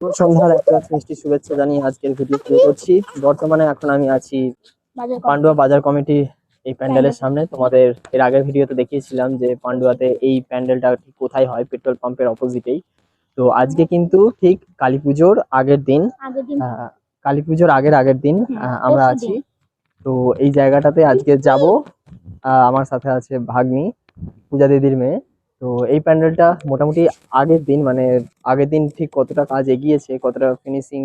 সন্ধ্যার একটা মিষ্টি শুভেচ্ছা জানিয়ে আজকের ভিডিও শুরু করছি। বর্তমানে এখন আমি আছি পান্ডুয়া বাজার কমিটি এই প্যান্ডেলের সামনে। তোমাদের এর আগের ভিডিওতে দেখিয়েছিলাম যে পান্ডুয়াতে এই প্যান্ডেলটা ঠিক কোথায় হয় পেট্রোল পাম্পের অপোজিটেই তো আজকে কিন্তু ঠিক কালী পুজোর আগের দিন কালী পুজোর আগের আগের দিন আমরা আছি। তো এই জায়গাটাতে আজকে যাব আমার সাথে আছে ভাগ্নি পূজা দিদির মেয়ে। তো এই প্যান্ডেলটা মোটামুটি আগের দিন মানে আগের দিন ঠিক কতটা কাজ এগিয়েছে, কতটা ফিনিশিং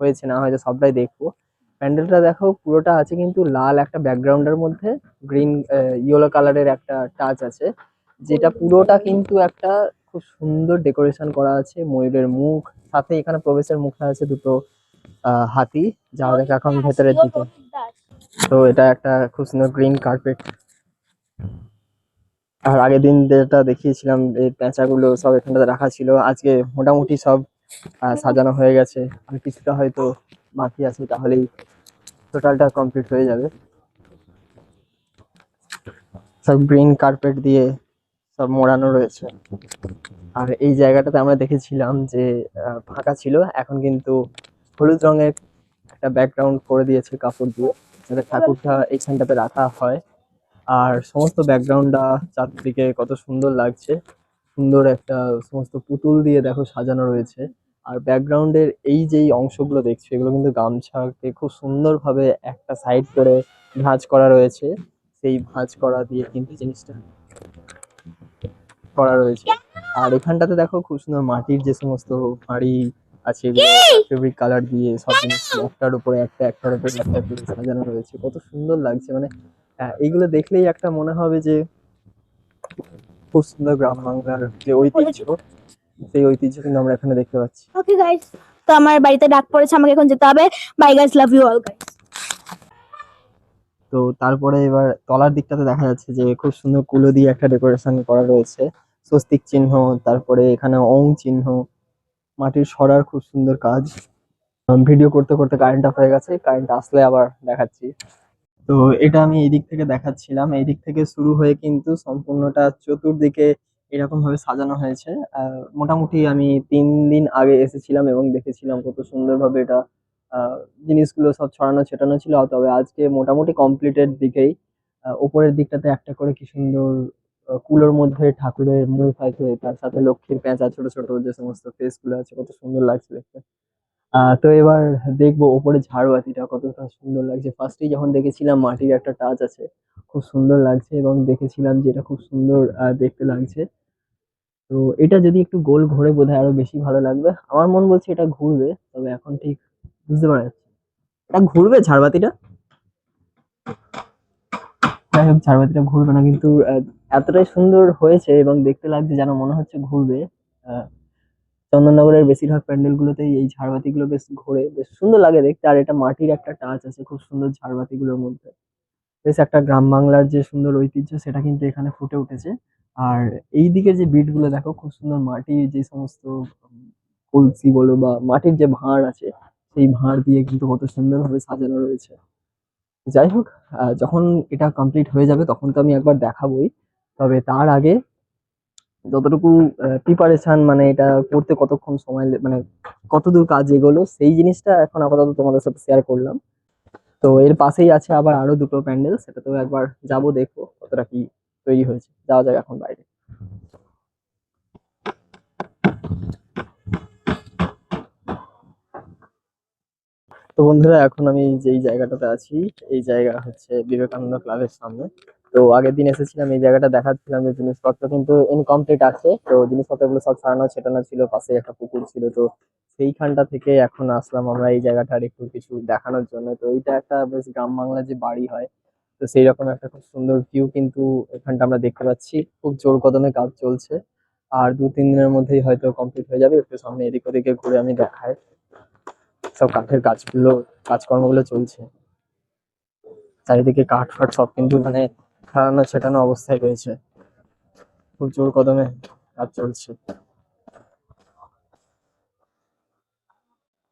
হয়েছে না হয়তো সবটাই দেখব। প্যান্ডেলটা দেখো পুরোটা আছে কিন্তু লাল একটা ব্যাকগ্রাউন্ডের মধ্যে গ্রিন ইয়েলো কালারের একটা টাচ আছে, যেটা পুরোটা কিন্তু একটা খুব সুন্দর ডেকোরেশন করা আছে, ময়ূরের মুখ, সাথে এখানে প্রবেশের মুখে আছে দুটো হাতি, যা দেখো এখন ভেতরের দিকে। তো এটা একটা খুব সুন্দর গ্রিন কার্পেট আর আগের দিন যেটা দেখিয়েছিলাম, এই প্যাঁচাগুলো সব এখানটাতে রাখা ছিল। আজকে মোটামুটি সব সাজানো হয়ে গেছে। আর কিছুটা হয়তো বাকি আছে, তাহলেই টোটালটা কমপ্লিট হয়ে যাবে। সব গ্রিন কার্পেট দিয়ে সব মোড়ানো রয়েছে। আর এই জায়গাটাতে আমরা দেখেছিলাম যে ফাঁকা ছিল। এখন কিন্তু হলুদ রঙের একটা ব্যাকগ্রাউন্ড করে দিয়েছে কাপড় দিয়ে। যাতে ঠাকুরটা এইখানটাতে রাখা হয়। আর সমস্ত ব্যাকগ্রাউন্ডটা চারদিকে কত সুন্দর লাগছে। সুন্দর একটা সমস্ত পুতুল দিয়ে দেখো সাজানো রয়েছে। আর ব্যাকগ্রাউন্ডের এই যেই অংশগুলো দেখছ এগুলো কিন্তু গামছাকে খুব সুন্দরভাবে একটা সাইড করে ভাঁজ করা রয়েছে। সেই ভাঁজ করা দিয়ে কিন্তু জিনিসটা করা রয়েছে। আর এখানটাতে দেখো খুব সুন্দর মাটির যে সমস্ত হাঁড়ি আছে ফেব্রিক কালার দিয়ে সব জিনিস একটার উপরে একটা একটার উপরে একটা সাজানো রয়েছে। কত সুন্দর লাগছে মানে এইগুলো দেখলেই একটা মনে হবে যে খুব সুন্দর গ্রাম বাংলার যে ঐতিহ্য সেই ঐতিহ্য কিন্তু আমরা এখানে দেখতে পাচ্ছি। ওকে গাইস তো আমার বাড়িতে ডাক পড়েছে আমাকে এখন যেতে হবে। Bye guys love you all guys তো তারপরে এবার তলার দিকটাতে দেখা যাচ্ছে যে খুব সুন্দর কুলো দিয়ে একটা ডেকোরেশন করা রয়েছে। স্বস্তিক চিহ্ন তারপরে এখানে ওং চিহ্ন মাটির সরার খুব সুন্দর কাজ। ভিডিও করতে করতে কারেন্ট অফ হয়ে গেছে কারেন্ট আসলে আবার দেখাচ্ছি। তো এটা আমি এই দিক থেকে দেখাচ্ছিলাম। এই দিক থেকে শুরু হয়ে কিন্তু সম্পূর্ণটা চতুর্দিকে এরকম ভাবে সাজানো হয়েছে। মোটামুটি আমি তিন দিন আগে এসেছিলাম এবং দেখেছিলাম কত সুন্দরভাবে এটা জিনিসগুলো সব ছড়ানো ছেটানো ছিল। তবে আজকে মোটামুটি কমপ্লিটের দিকেই আহ, উপরের দিকটাতে একটা করে কি সুন্দর কুলোর মধ্যে ঠাকুরের মুখ আছে তার সাথে লক্ষ্মীর পেঁচা ছোট ছোট যে সমস্ত ফেসগুলো আছে কত সুন্দর লাগছে দেখতে। তো এবার দেখব ওপরে ঝাড়বাতিটা কতটা সুন্দর লাগছে। ফার্স্টেই যখন দেখেছিলাম মাটির একটা টাচ আছে, খুব সুন্দর লাগছে এবং দেখেছিলাম যে এটা খুব সুন্দর দেখতে লাগছে। তো এটা যদি একটু গোল ঘোরে বোধহয় আরও বেশি ভালো লাগবে। আমার মন বলছে এটা ঘুরবে, তবে এখন ঠিক বুঝতে পারা যাচ্ছে। এটা ঘুরবে ঝাড়বাতিটা যাই হোক ঝাড়বাতিটা ঘুরবে না, কিন্তু এতটাই সুন্দর হয়েছে এবং দেখতে লাগছে যেন মনে হচ্ছে ঘুরবে। চন্দননগরের বেশিরভাগ প্যান্ডেল গুলোতেই এই ঝাড়বাতি গুলো বেশ ঘোরে, বেশ সুন্দর লাগে দেখতে। আর এটা মাটির একটা টাচ আছে, খুব সুন্দর ঝাড়বাতি গুলোর মধ্যে। বেশ একটা গ্রাম বাংলার যে সুন্দর ঐতিহ্য, সেটা কিন্তু এখানে ফুটে উঠেছে। আর এই দিকের যে বিটগুলো দেখো, খুব সুন্দর মাটির যে সমস্ত কলসি বলো বা মাটির যে ভাঁড় আছে, সেই ভাঁড় দিয়ে কিন্তু কত সুন্দরভাবে সাজানো রয়েছে। যাই হোক যখন এটা কমপ্লিট হয়ে যাবে, তখন তো আমি একবার দেখাবোই। তবে তার আগে যতটুকু প্রিপারেশন মানে এটা করতে কতক্ষণ সময় মানে কতদূর কাজ এগোলো, সেই জিনিসটা এখন আপাতত তোমাদের সাথে শেয়ার করলাম। তো এর পাশেই আছে আবার আরও দুটো প্যান্ডেল সেটা তো একবার যাব দেখব কতটা কি তৈরি হয়েছে। যাওয়া যাক এখন বাইরে। তো বন্ধুরা, এখন আমি যেই জায়গাটাতে আছি, এই জায়গা হচ্ছে বিবেকানন্দ ক্লাবের সামনে। তো আগের দিন এসেছিলাম, এই জায়গাটা দেখাচ্ছিলাম যে জিনিসপত্র কিন্তু ইনকমপ্লিট আছে। তো জিনিসপত্রগুলো সব ছাড়ানো ছেটানো ছিল, পাশে একটা পুকুর ছিল। তো সেইখানটা থেকে এখন আসলাম আমরা এই জায়গাটার একটু কিছু দেখানোর জন্য। তো এইটা একটা বেশ গ্রাম বাংলার যে বাড়ি হয়, তো সেই রকম একটা খুব সুন্দর ভিউ কিন্তু এখানটা আমরা দেখতে পাচ্ছি। খুব জোর কদমে কাজ চলছে। আর দু তিন দিনের মধ্যেই হয়তো কমপ্লিট হয়ে যাবে। একটু সামনে এদিক ওদিকে ঘুরে আমি দেখাই। সব কাঠের কাজগুলো, কাজকর্মগুলো চলছে। চারিদিকে কাঠ ফাট সব কিন্তু মানে খাড়ানো ছেটানো অবস্থায় রয়েছে। খুব জোর কদমে কাজ চলছে।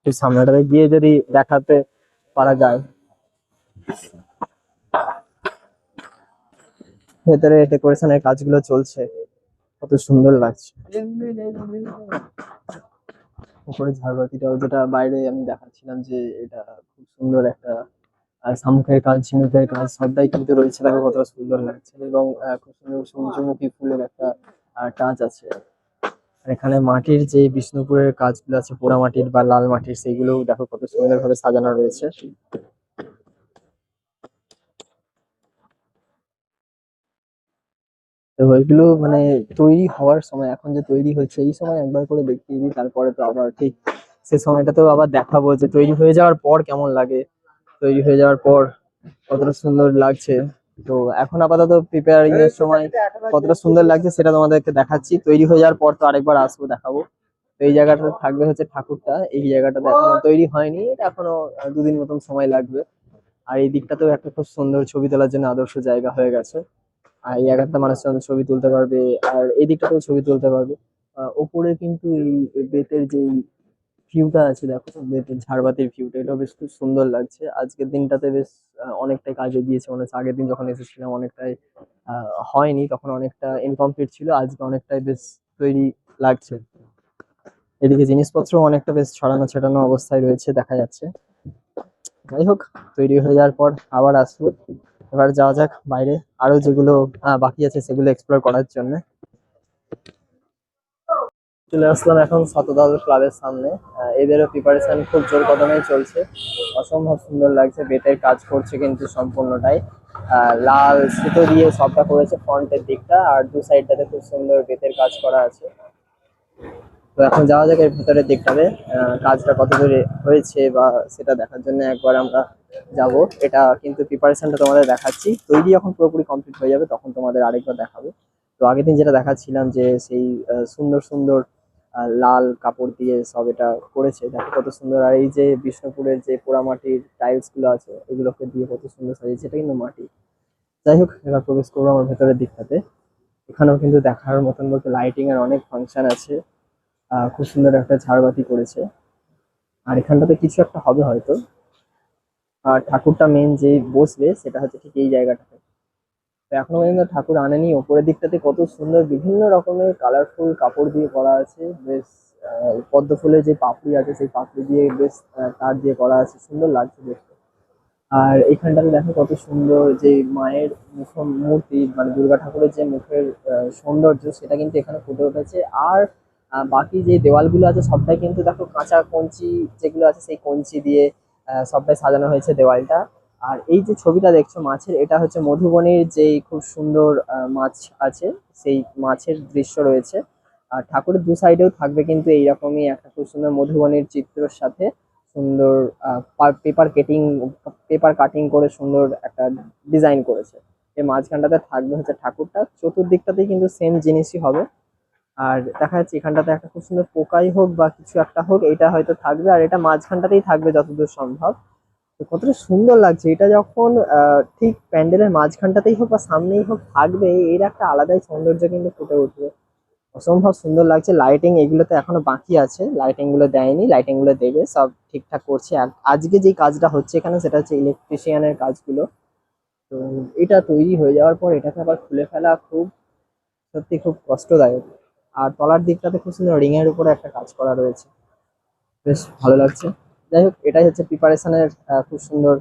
এই সামনেটাতে গিয়ে যদি দেখাতে পারা যায়। ভেতরে ডেকোরেশনের কাজগুলো চলছে। কত সুন্দর লাগছে। উপরে ঝাড়বাতিটাও যেটা বাইরে আমি দেখাচ্ছিলাম যে এটা খুব সুন্দর একটা আহ, শামুকের কাজ ঝিনুকের কাজ সবটাই কিন্তু রয়েছে। দেখো কতটা সুন্দর লাগছে এবং খুব সুন্দর সূর্যমুখী ফুলের একটা টাচ আছে। আর এখানে মাটির যে বিষ্ণুপুরের কাজগুলো আছে পোড়া মাটির বা লাল মাটির সেইগুলো দেখো কত সুন্দর ভাবে সাজানো রয়েছে। তো ওইগুলো মানে তৈরি হওয়ার সময় এখন যে তৈরি হচ্ছে এই সময় একবার করে দেখিয়ে দিই তারপরে তো আবার ঠিক সে সময়টাতেও আবার দেখাবো যে তৈরি হয়ে যাওয়ার পর কেমন লাগে। তৈরি হয়ে যাওয়ার পর কতটা সুন্দর লাগছে। তো এখন আপাতত প্রিপেয়ারিং এর সময় কতটা সুন্দর লাগছে সেটা তোমাদেরকে দেখাচ্ছি। তৈরি হয়ে যাওয়ার পর তো আরেকবার আসব, দেখাবো। তো এই জায়গাটা থাকবে হচ্ছে ঠাকুরটা। এই জায়গাটাতে এখনও তৈরি হয়নি, এটা এখনও দুদিন মতন সময় লাগবে। আর এই দিকটাতেও একটা খুব সুন্দর ছবি তোলার জন্য আদর্শ জায়গা হয়ে গেছে। আর এই জায়গাটা মানুষ যেন ছবি তুলতে পারবে, আর এই দিকটাতেও ছবি তুলতে পারবে। ওপরে কিন্তু এই বেতের যে ভিউটা আছে, দেখো বেতের ঝাড়বাতির ভিউটা এটা বেশ খুব সুন্দর লাগছে। আজকের দিনটাতে বেশ অনেকটাই কাজে গিয়েছে মনে আগের দিন যখন এসেছিলাম, অনেকটাই হয়নি। তখন অনেকটা ইনকমপ্লিট ছিল। আজকে অনেকটাই বেশ তৈরি লাগছে। এদিকে জিনিসপত্র অনেকটা বেশ ছড়ানো ছেটানো অবস্থায় রয়েছে, দেখা যাচ্ছে। যাই হোক, তৈরি হয়ে যাওয়ার পর আবার আসব। এবার যাওয়া যাক বাইরে। আরও যেগুলো বাকি আছে, সেগুলো এক্সপ্লোর করার জন্য। চলে আসলাম এখন শতদল ক্লাবের সামনে। এদেরও প্রিপারেশন খুব জোর কদমেই চলছে। অসম্ভব সুন্দর লাগছে, বেতের কাজ করছে কিন্তু সম্পূর্ণটাই। লাল সুতো দিয়ে সবটা করেছে ফ্রন্টের দিকটা, আর দু সাইডটাতে খুব সুন্দর বেতের কাজ করা আছে। তো এখন যাওয়া যাক এর ভেতরের দিকটাতে কাজটা কত দূরে হয়েছে বা সেটা দেখার জন্য একবার আমরা যাব। এটা কিন্তু প্রিপারেশনটা তোমাদের দেখাচ্ছি। তৈরি যখন পুরোপুরি কমপ্লিট হয়ে যাবে, তখন তোমাদের আরেকবার দেখাবো। তো আগের দিন যেটা দেখাচ্ছিলাম যে সেই সুন্দর সুন্দর লাল কাপড় দিয়ে সব এটা করেছে। দেখো কত সুন্দর। আর এই যে বিষ্ণুপুরের যে পোড়ামাটির টাইলসগুলো আছে, এগুলোকে দিয়ে কত সুন্দর সাজিয়েছে। এটা কিন্তু মাটি। যাই হোক, এবার প্রবেশ করব আমার ভেতরের দিকটাতে। এখানেও কিন্তু দেখার মতন বলতে লাইটিং এর অনেক ফাংশন আছে। খুব সুন্দর একটা ঝাড়বাতি করেছে। আর এখানটাতে কিছু একটা হবে হয়তো। আর ঠাকুরটা মেন যে বসবে, সেটা হচ্ছে ঠিক এই জায়গাটাতে। এখনও পর্যন্ত ঠাকুর আনেনি। ওপরের দিকটাতে কত সুন্দর বিভিন্ন রকমের কালারফুল কাপড় দিয়ে করা আছে। বেশ পদ্ম ফুলের যে পাপড়ি আছে, সেই পাপড়ি দিয়ে বেশ তার দিয়ে করা আছে। সুন্দর লাগছে দেখতে। আর এখানটাতে দেখো কত সুন্দর যে মায়ের মুখ মূর্তি মানে দুর্গা ঠাকুরের যে মুখের সৌন্দর্য, সেটা কিন্তু এখানে ফুটে উঠেছে। আর বাকি যে দেওয়ালগুলো আছে, সবটাই কিন্তু দেখো কাঁচা কঞ্চি যেগুলো আছে, সেই কঞ্চি দিয়ে সবটাই সাজানো হয়েছে দেওয়ালটা। আর এই যে ছবিটা দেখছ মাছের, এটা হচ্ছে মধুবনের যেই খুব সুন্দর মাছ আছে, সেই মাছের দৃশ্য রয়েছে। আর ঠাকুরের দু সাইডেও থাকবে কিন্তু এইরকমই একটা খুব সুন্দর মধুবনের চিত্রর সাথে সুন্দর পেপার কেটিং পেপার কাটিং করে সুন্দর একটা ডিজাইন করেছে। এই মাঝখানটাতে থাকবে হচ্ছে ঠাকুরটা চতুর্দিকটাতেই কিন্তু সেম জিনিসই হবে। আর দেখা যাচ্ছে এখানটাতে একটা খুব সুন্দর পোকাই হোক বা কিছু একটা হোক, এটা হয়তো থাকবে আর এটা মাঝখানটাতেই থাকবে যতদূর সম্ভব। কতটা সুন্দর লাগছে। এটা যখন ঠিক প্যান্ডেলের মাঝখানটাতেই হোক বা সামনেই হোক থাকবে, এর একটা আলাদাই সৌন্দর্য কিন্তু ফুটে উঠবে। অসম্ভব সুন্দর লাগছে। লাইটিং এগুলোতে এখনও বাকি আছে। লাইটিংগুলো দেয়নি লাইটিংগুলো দেবে, সব ঠিকঠাক করছে। আজকে যে কাজটা হচ্ছে এখানে, সেটা হচ্ছে ইলেকট্রিশিয়ানের কাজগুলো। তো এটা তৈরি হয়ে যাওয়ার পর এটাকে আবার খুলে ফেলা খুব, সত্যি খুব কষ্টদায়ক। আর তলার দিকটাতে খুব সুন্দর রিং এর উপরে একটা কাজ করা রয়েছে। বেশ ভালো লাগছে। যাই হোক এটাই হচ্ছে প্রিপারেশনের খুব সুন্দর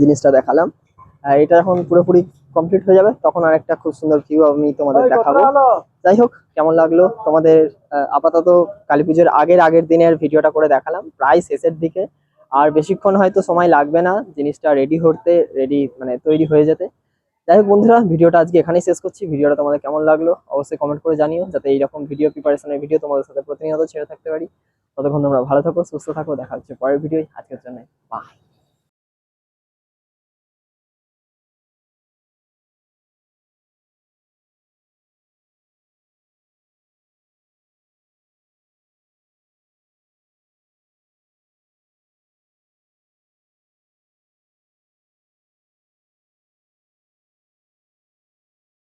জিনিসটা দেখালাম। এটা এখন পুরোপুরি কমপ্লিট হয়ে যাবে তখন আর একটা খুব সুন্দর ভিউ আমি তোমাদের দেখাবো। যাই হোক কেমন লাগল? তোমাদের আপাতত কালী পুজোর আগের আগের দিনের ভিডিওটা করে দেখালাম প্রায় শেষের দিকে। আর বেশিক্ষণ হয়তো সময় লাগবে না জিনিসটা রেডি হতে রেডি মানে তৈরি হয়ে যেতে। যাই হোক বন্ধুরা, ভিডিওটা আজকে এখানেই শেষ করছি। ভিডিওটা তোমাদের কেমন লাগল অবশ্যই কমেন্ট করে জানিও, যাতে এইরকম ভিডিও প্রিপারেশনের ভিডিও তোমাদের সাথে প্রতিনিয়ত ছেড়ে থাকতে পারি। ততক্ষণ তোমরা ভালো থাকো, সুস্থ থাকো, দেখা হচ্ছে পরের ভিডিও আজকের জন্য বাই